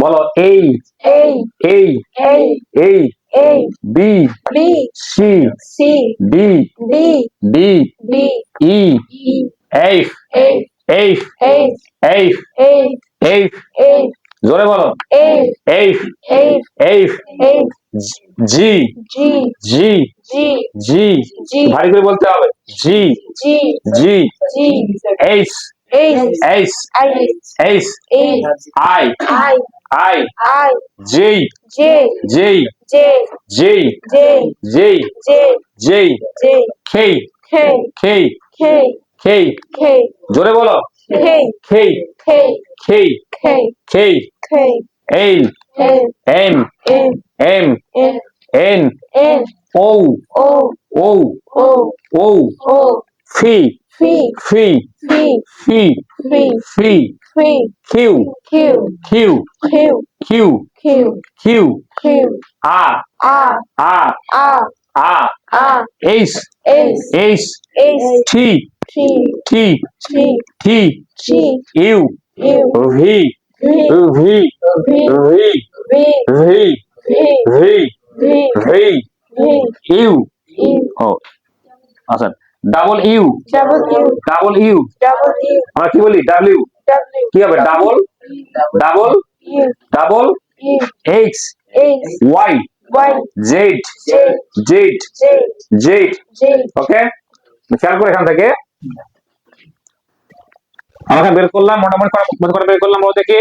বলো এই এই এই A B B C C D D D D E E F A F A জোরে বলো এইফ H জি G জি G জি জি। ভারী করে বলতে হবে G G G H H H I H A I I I J J J J J J J J J J K K খে K খে K জোরে বলো K খে K খে K খে K L L M M N N O O O O O O fee F fee F fee F fee F Q Q Q Q Q Q Q Q a R a R a R H S H S T T T T T T you U V V V V V V V V V V V V you U ও আচ্ছা double U double you আমরা কি বলি? W কি হবে? Double double double X Y Z Z Z okay খেয়াল করে এখান থেকে। আমাকে বের করলাম মোটামুটি করা- কত করে বের করলাম কি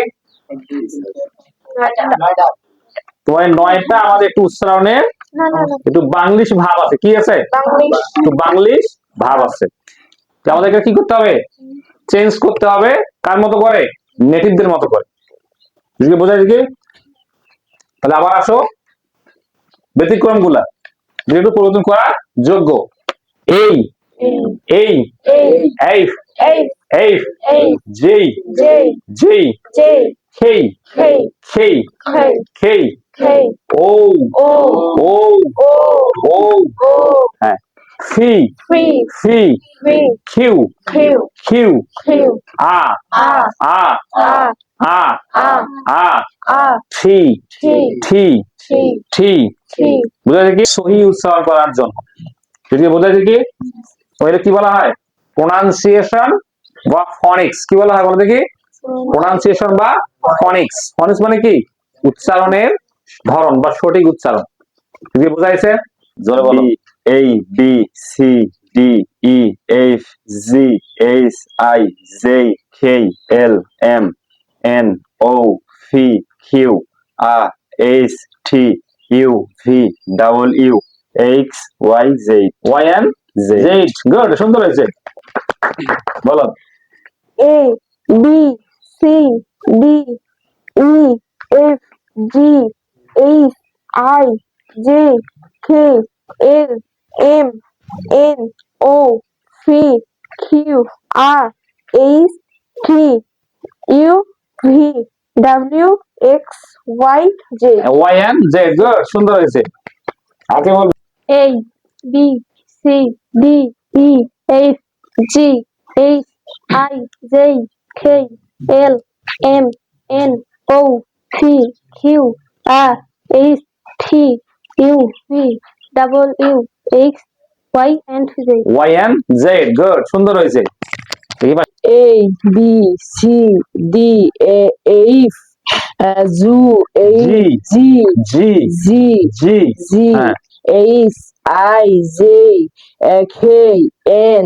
তোমার নয়টা আমাদের একটু উচ্চারণের একটু বাংলিশ ভাব আছে। কি আছে? একটু বাংলিশ। ভাব আছে। আমাদেরকে কি করতে হবে? চেঞ্জ করতে হবে কার মতো করে? নেটিভদের মতো করে। বুঝলি বোঝায় কি? তাহলে আবার আসো। ব্যতিক্রমগুলা যেহেতু পরিবর্তন করা যোগ্য। এই এই এই এই যেই যেই খেই খেই খেই ও ও ও O হ্যাঁ ফি Free ফি Free Q Q Q Q আ R আ R আ R আ R টি T টি T টি T বোঝা যায় কি সহি উচ্চারণ করার জন্য যদি কি কি বলা হয় বা ফনিক্স কি বলা হয় বলো দেখি প্রোনাউন্সিয়েশন বা ফনিক্স ফনিক্স মানে কি উচ্চারণের ধরন বা সঠিক উচ্চারণ যদি বোঝা গেছে জোরে বলো B A B C D E F G H I J K L M N O P Q R S T U V W U X Y Z Y and Z Z good সুন্দর হয়েছে বলো A B C D E F G H I J K L M N O P Q R S T U V W X Y Z Y and Z good সুন্দর হয়েছে আগে বল A B C D E F G H I J K L M N O P Q R S T U V double U X Y and Z. Y and Z good সুন্দর হয়েছে B C D A F uh, Zu G. A G G Z G Z হ্যাঁ H I J uh, K N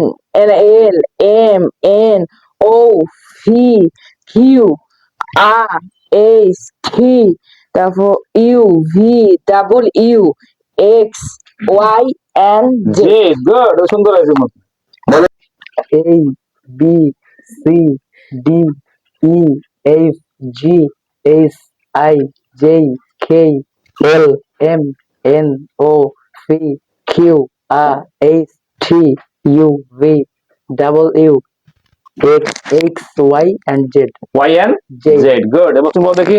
L L M N O P Q R S T double U V double Z. Z good সুন্দর হয়েছে মতো A B C D E F G S I J K L M N O P Q R S T U V double U X X Y and Z Y and Z Z good এবার তুমি দেখি